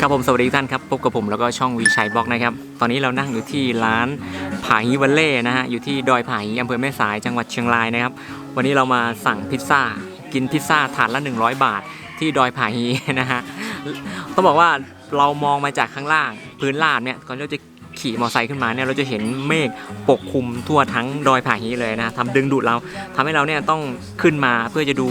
ครับผมสวัสดีทุกท่านครับพบกับผมแล้วก็ช่องวีชัยบล็อกนะครับ ตอนนี้เรานั่งอยู่ที่ร้านผาฮีวัลเล่นะฮะอยู่ที่ดอยผาฮีอำเภอแม่สายจังหวัดเชียงรายนะครับ วันนี้เรามาสั่งพิซซ่ากินพิซซ่าถาดละ 100 บาท ที่ดอยผาฮีนะฮะต้องบอกว่าเรามองมาจากข้างล่างพื้นลาดเนี่ยก่อนเราจะ ขี่มอเตอร์ไซค์ขึ้นมาเนี่ยเราจะเห็นเมฆปกคลุมทั่วทั้งดอยผาฮีเลยนะทำดึงดูดเราทำให้เราเนี่ยต้องขึ้นมาเพื่อจะดู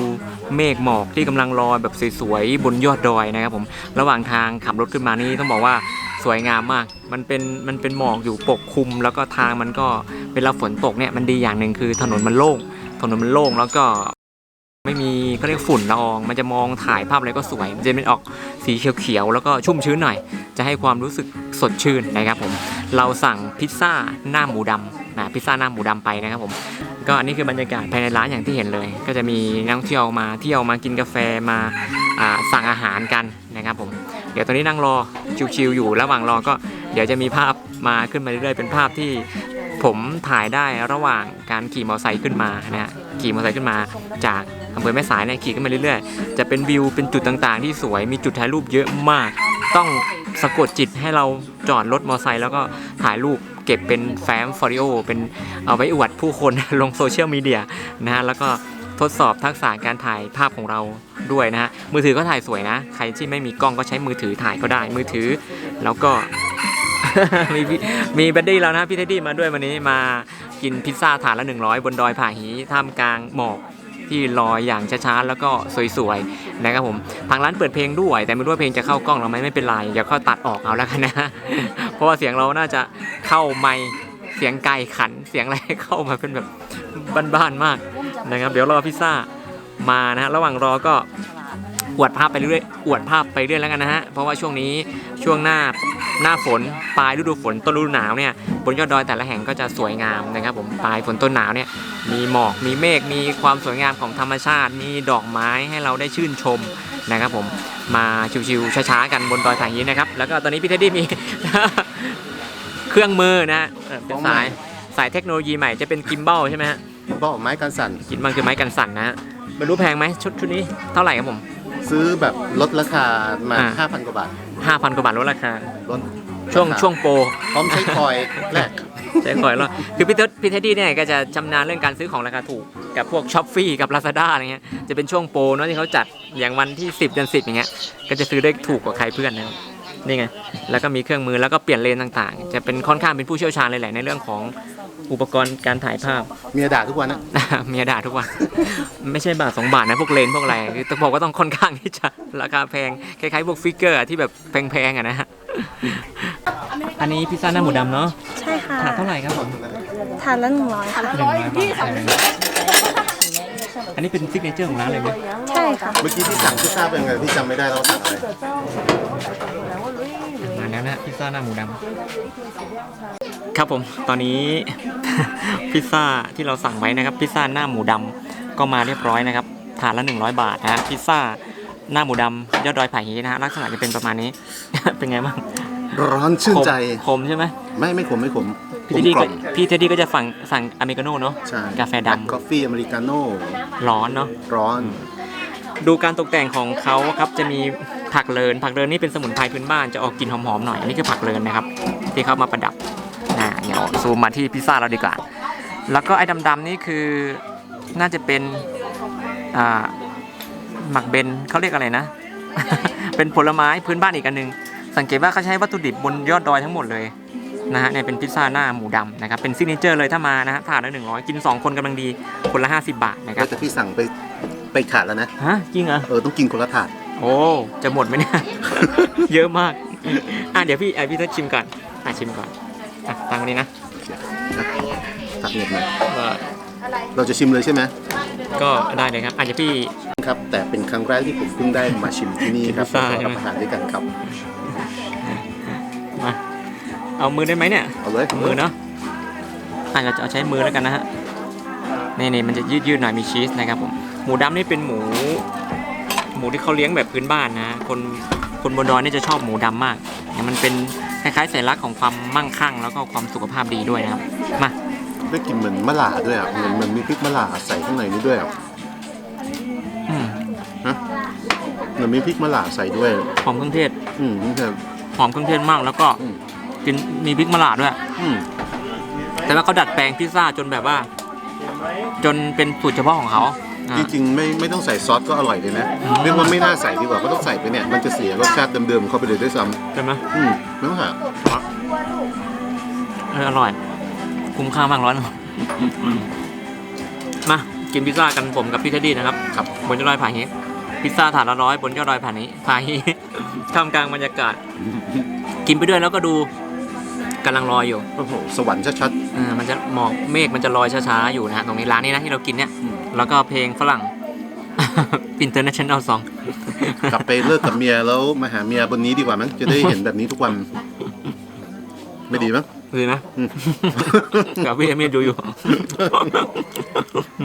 เมฆหมอกที่กำลังลอยแบบสวยๆบนยอดดอยนะครับผมระหว่างทางขับรถขึ้นมานี่ต้องบอกว่าสวยงามมาก มันเป็นมันเป็นหมอกอยู่ปกคลุม แล้วก็ทางมันก็เวลาฝนตกเนี่ยมันดีอย่างหนึ่งคือถนนมันโล่งถนนมันโล่งแล้วก็ ไม่มีเขาเรียกฝุ่นละออง มันจะมองถ่ายภาพอะไรก็สวยจะเป็นออกสีเขียวๆแล้วก็ชุ่มชื้นหน่อย จะให้ความรู้สึกสดชื่นนะครับผม เราสั่งพิซซ่าหน้าหมูดำนะพิซซ่าหน้าหมูดำไปนะครับผมก็อันนี้คือบรรยากาศภายในร้านอย่างที่เห็นเลย ก็จะมีนักท่องเที่ยวมาเที่ยวมากินกาแฟมาอ่าสั่งอาหารกันนะครับผมเดี๋ยวตอนนี้นั่งรอชิวๆอยู่ระหว่างรอก็เดี๋ยวจะมีภาพมาขึ้นมาเรื่อยๆเป็นภาพที่ผมถ่ายได้ระหว่างการขี่มอเตอร์ไซค์ขึ้นมานะฮะขี่มอเตอร์ไซค์ขึ้นมาจาก อำเภอแม่สายเนี่ยขี่ขึ้นมาเรื่อยๆ จะเป็นวิวเป็นจุดต่างๆ ที่สวยมีจุดถ่ายรูปเยอะมาก ต้องสะกดจิตให้เราจอดรถมอเตอร์ไซค์แล้วก็ถ่ายรูปเก็บเป็นแฟ้มฟอริโอเป็นเอาไว้อวดผู้คน ลงโซเชียลมีเดียนะฮะแล้วก็ทดสอบทักษะการถ่ายภาพของเราด้วยนะฮะมือถือก็ถ่ายสวยนะ ใครที่ไม่มีกล้องก็ใช้มือถือถ่ายก็ได้มือถือ แล้วก็ มีพี่มีบัดดี้แล้วนะพี่เทดดี้มาด้วยวันนี้มากินพิซซ่าถาดละ 100 บนดอยผาหีท่ามกลางหมอก ที่ลอยอย่างช้าๆแล้วก็สวยๆนะครับผมทางร้านเปิดเพลงด้วย แต่ไม่รู้ว่าเพลงจะเข้ากล้องเราไหมไม่เป็นไรเดี๋ยวเขาตัดออกเอาแล้วกันนะเพราะว่าเสียงเราน่าจะเข้าไมค์เสียงไก่ขันเสียงอะไรเข้ามาเป็นแบบบ้านๆมากนะครับ เดี๋ยวรอพิซซ่ามานะฮะระหว่างรอก็อวดภาพไปเรื่อยอวดภาพไปเรื่อยแล้วกันนะฮะเพราะว่าช่วงนี้ช่วงหน้าหน้าฝนปลายฤดูฝนต้นฤดูหนาวเนี่ย บนยอดดอยแต่ละแห่งก็จะสวยงามนะครับผมปลายฝนต้นหนาวเนี่ยมีหมอกมีเมฆมีความสวยงามของธรรมชาติ มีดอกไม้ให้เราได้ชื่นชมนะครับผมมาชิวๆช้าๆกันบนดอยผาฮีนะครับแล้วก็ตอนนี้พี่เทดดี้มี เครื่องมือนะฮะเออเป็นสายสายเทคโนโลยีใหม่จะเป็นกิมบัลใช่ไหมฮะบอกไม้กันสั่นกินมันคือไม้กันสั่นนะฮะไม่รู้แพงไหมชุดชุดนี้เท่าไหร่ครับผม ซื้อแบบลดราคามา อ่า 5,000 กว่าบาท 5,000 กว่าบาทลดราคา ลดช่วงราคาช่วงโปร พร้อมใช้คอยแลกใช่ก่อยแล้วคือพี่เท็ดพี่เท็ดดี้เนี่ยก็จะชำนาญเรื่องการซื้อของราคาถูก กับพวกช้อปฟี่กับ Lazada อะไรเงี้ยจะเป็นช่วงโปรเนาะที่เขาจัดอย่างวันที่ 10เดือน10 อย่างเงี้ยก็จะซื้อได้ถูกกว่าใครเพื่อนนะครับ นี่ไง แล้วก็มีเครื่องมือแล้วก็เปลี่ยนเลนส์ต่างๆ จะเป็นค่อนข้างเป็นผู้เชี่ยวชาญเลยแหละในเรื่องของอุปกรณ์การถ่ายภาพ เมียด่าทุกวันนะ เมียด่าทุกวัน ไม่ใช่บาทสองบาทนะพวกเลนส์พวกอะไรคือต้องบอกว่าต้องค่อนข้างที่จะราคาแพงคล้ายๆพวกฟิกเกอร์ที่แบบแพงๆอะนะฮะอันนี้พิซซ่าหน้าหมูดำเนาะใช่ค่ะถาดเท่าไหร่ครับผมทานละหนึ่งร้อยค่ะหนึ่งร้อยบาท อันนี้เป็นซิกเนเจอร์ของร้านเลยไหมใช่ค่ะเมื่อกี้ที่สั่งพิซซ่าเป็นไงพี่จำไม่ได้เราสั่งอะไรมาแล้วนะพิซซ่าหน้าหมูดำครับผมตอนนี้ พิซซ่าที่เราสั่งไว้นะครับ พิซซ่าหน้าหมูดำก็มาเรียบร้อยนะครับถาดละ 100 บาทนะฮะพิซซ่าหน้าหมูดำยอดดอยผาฮีนะฮะลักษณะจะเป็นประมาณนี้ เป็นไงบ้างร้อนชื่นใจขมขมใช่ไหมไม่ไม่ขมไม่ขม พี่เท็ดดี้กลก็มพี่เท็ดดี้ก็จะสั่งสั่งอเมริกาโน่เนาะใช่กาแฟดำกาแฟอเมริกาโน่ร้อนเนาะร้อน ดูการตกแต่งของเขาครับจะมีผักเลินผักเลินนี่เป็นสมุนไพรพื้นบ้านจะออกกลิ่นหอมๆหน่อยอันนี้คือผักเลินนะครับที่เขามาประดับนะเดี๋ยวซูมมาที่พิซซ่าเราดีกว่า แล้วก็ไอ้ดำๆนี่คือน่าจะเป็นอ่าหมักเบนเขาเรียกอะไรนะ เป็นผลไม้พื้นบ้านอีกอันหนึงสังเกตว่าเขาใช้วัตถุดิบบนยอดดอยทั้งหมดเลย นะฮะเนี่ยเป็นพิซซ่าหน้าหมูดำนะครับเป็นซิกเนเจอร์เลยถ้ามานะฮะถาดละหนึ่งร้อยกินสองคนกำลังดีคนละ50บาทนะครับแต่พี่สั่งไปไปถาดแล้วนะฮะจริงเหรอเออต้องกินคนละถาดโอ้จะหมดไหมเนี่ย เยอะมาก อะเดี๋ยวพี่ไอพี่จะชิมก่อนอะชิมก่อนอะตังค์นี้นะตักเงินมาว่าเราจะชิมเลยใช่ไหมก็ได้เลยครับอาจจะเดี๋ยวพี่ครับ แต่เป็นครั้งแรกที่ผมเพิ่งได้มาชิมที่นี่ครับพิซซ่าใช่รับไหมประทานด้วยกันครับมา เอามือได้ไหมเนี่ยเอาเลยเอามือเนาะอะเราจะเอาใช้มือแล้วกันนะฮะนี่นี่มันจะยืดยืดๆหน่อยมีชีสนะครับผมหมูดำนี่เป็นหมู หมูที่เขาเลี้ยงแบบพื้นบ้านนะคนคนบนดอยนี่จะชอบหมูดำมากเนี่ยมันเป็นคล้ายๆสัญลักษณ์ของความมั่งคั่ง แล้วก็ความสุขภาพดีด้วยนะครับมาได้กลินเหมือนมะหร่าด้วยอะเหมือนมันมีพริกมะหร่าใส่ข้างในนี้ด้วยอะอืมฮะมันมีพริกมะลาใส่ด้วยหอมเครื่องเทศ อืมนี่คือหอมเครื่องเทศมากแล้วก็อืม กินมีพริกมะลาด้วยอืมแต่ว่าเขาดัดแปลงพิซซ่าจนแบบว่า จนเป็นสูตรเฉพาะของเขาอ่า จริงๆไม่ไม่ต้องใส่ซอสก็อร่อยเลยนะเรียกว่าไม่น่าใส่ดีกว่าเพราะต้องใส่ไปเนี่ยมันจะเสียรสชาติเดิมๆเข้าไปเลยด้วยซ้ใช่ไหมำอืมไม่ต้องหาเอออร่อย คุ้มค่ามากร้อนมากินพิซซ่ากันผมกับพี่เทดดี้นะครับ ครับบนยอดดอยผาฮีพิซซ่าถาดละร้อยบนยอดดอยผานี้ผาฮีท่ามกลางบรรยากาศ กินไปด้วยแล้วก็ดู กำลังลอยอยู่โอ้โหสวรรค์ชัดเออมันจะหมอกเมฆมันจะลอยช้าๆอยู่นะฮะตรงนี้ร้านนี้นะที่เรากินเนี่ยอืมแล้วก็เพลงฝรั่ง international song ๆ กลับไปเลิกกับเมียแล้วมาหาเมียบนนี้ดีกว่ามั้งจะได้เห็นแบบนี้ทุกวัน ไม่ดีมั้ง ดีนะอืม กับพี่เอมี่ดูอยู่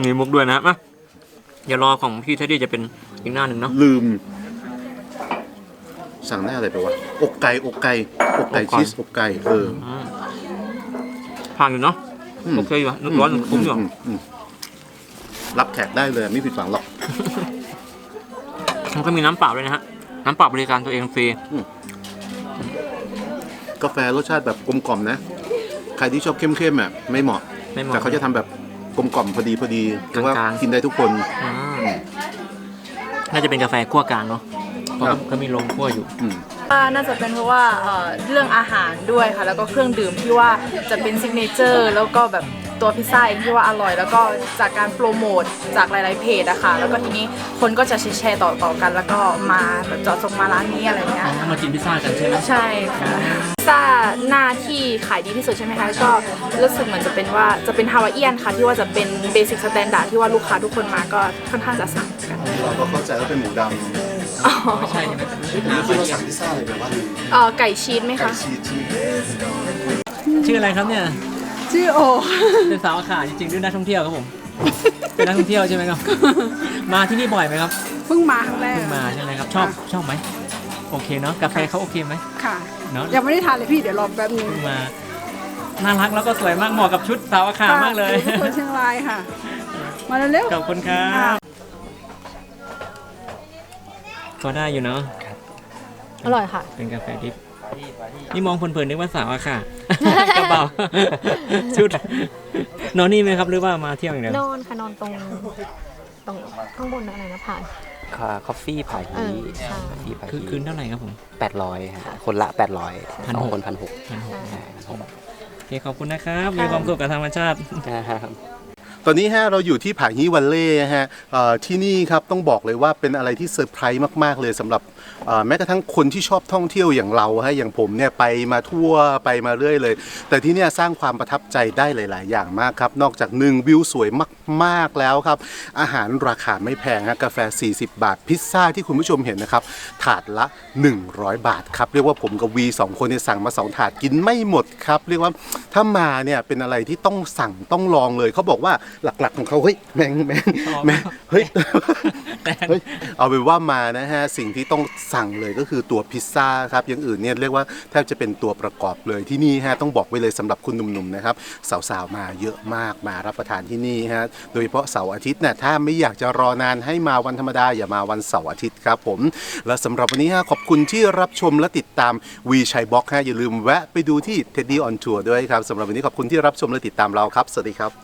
มีมุกด้วยนะมาอย่ารอของพี่เทดดี้จะเป็นอีกหน้าหนึ่งเนาะลืม สั่งได้อะไรไปวะอกไก่อกไก่อกไก่อกไก่ชีสอกไก่เอออืมผ่านอยู่เนาะมโอเคอยู่อะนึกร้อนคุ้มอยู่มมรับแขกได้เลยไม่ผิดหวังหรอกมันก็มีน้ำเปล่าด้วยนะฮะ น้ำเปล่าบริการตัวเองฟรีกาแฟรสชาติแบบกลมกล่อมนะ ใครที่ชอบเข้มๆอะไม่เหมาะไม่เหมาะแต่เขาจะทำแบบกลมกล่อมพอดีพอดีเรียกว่ากลางๆกินได้ทุกคนอ่าน่าจะเป็นกาแฟคั่วกลางเนาะ เพราะครับเขามีโรงคั่วอยู่อืมว่าน่าจะเป็นเพราะว่าเอ่อเรื่องอาหารด้วยค่ะ แล้วก็เครื่องดื่มที่ว่าจะเป็นซิกเนเจอร์แล้วก็แบบตัวพิซซ่าเองที่ว่าอร่อย แล้วก็จากการโปรโมทจากหลาย ๆเพจอะค่ะ แล้วก็ทีนี้คนก็จะแชร์ๆต่อๆกัน แล้วก็มาแบบเจาะจงมาร้านนี้อะไรเงี้ย มากินพิซซ่ากันใช่ไหมใช่ค่ะพิซซ่าหน้าที่ขายดีที่สุดใช่ไหมคะก็รู้สึกเหมือนจะเป็นว่าจะเป็นฮาวายเอียนค่ะ ที่ว่าจะเป็นเบสิกสแตนดาร์ดที่ว่าลูกค้าทุกคนมาก็ค่อนข้างจะสั่งกัน เราก็เข้าใจว่าเป็นหมูดำ อ๋อ ไม่ใช่ใช่ไหมที่เราสั่งพิซซ่าอะไรไปว่าเอ่อไก่ชีสไหมไก่คะ ชีสใช่ไหม ชื่ออะไรครับเนี่ยชื่อโอ เป็นสาวขาจริงๆด้วยนักท่องเที่ยวครับผม เป็นนักท่องเที่ยวใช่ไหมครับ มาที่นี่บ่อยไหมครับเพิ่งมาครั้งแรกเพิ่งมาใช่ไหมครับ ชอบชอบไหมโอเคเนาะกาแฟเขาโอเคไหม ค่ะ เนาะยังไม่ได้ทานเลยพี่เดี๋ยวรอแป๊บนึงเพิ่งมาน่ารักแล้วก็สวยมากเหมาะกับชุดสาวขามากเลยค่ะคนเชียงรายค่ะ มาเร็วขอบคุณครับ ก็ได้อยู่เนาะอร่อยค่ะ เป็นกาแฟดิบนี่มองเพลินๆนึกว่าสาวอะค่ะ กระเป๋าชุด นอนนี่ไหมครับหรือว่ามาเที่ยวอย่างเดียวนอนค่ะนอนตรงตรงข้างบนอะไรนะผ่านค่ะ คอฟฟี่ผาเอฮีอใช่คอฟฟี่ผาคือฮีคืนเท่าไหร่ครับผม แปดร้อยฮะคนละแปดร้อยพันสหอกงคนพันหกพันหกใช่พันหก โอเคขอบคุณนะครับ มีความสุขกับธรรมชาตินะครับ ตอนนี้ฮะเราอยู่ที่ผาฮีวันเล่ฮะเอ่อที่นี่ครับต้องบอกเลยว่าเป็นอะไรที่เซอร์ไพรส์มาก ๆ เลยสำหรับ แม้กระทั่งคนที่ชอบท่องเที่ยวอย่างเราฮะอย่างผมเนี่ยไปมาทั่วไปมาเรื่อยเลย แต่ที่เนี่ยสร้างความประทับใจได้หลาย ๆ อย่างมากครับ นอกจากหนึ่งวิวสวยมาก ๆ แล้วครับ อาหารราคาไม่แพงฮะกาแฟ 40 บาท พิซซ่าที่คุณผู้ชมเห็นนะครับ ถาดละ 100 บาทครับ เรียกว่าผมกับวีสองคนเนี่ยสั่งมา 2 ถาดกินไม่หมดครับ เรียกว่าถ้ามาเนี่ยเป็นอะไรที่ต้องสั่งต้องลองเลย เขาบอกว่าหลัก ๆ ของเขาเฮ้ยแมงแมงแมงเฮ้ยเฮ้ยเอาเป็นว่ามานะฮะสิ่งที่ต้องสั่งเลยก็คือตัวพิซซ่าครับอย่างอื่นเนี่ยเรียกว่าแทบจะเป็นตัวประกอบเลยที่นี่ฮะต้องบอกไว้เลยสำหรับคุณหนุ่มๆนะครับสาวๆมาเยอะมากมารับประทานที่นี่ฮะโดยเฉพาะเสาร์อาทิตย์เนี่ยถ้าไม่อยากจะรอนานให้มาวันธรรมดาอย่ามาวันเสาร์อาทิตย์ครับผมและสำหรับวันนี้ฮะขอบคุณที่รับชมและติดตามวีชัยบล็อกฮะอย่าลืมแวะไปดูที่ Teddy on Tour ด้วยครับสำหรับวันนี้ขอบคุณที่รับชมและติดตามเราครับสวัสดีครับ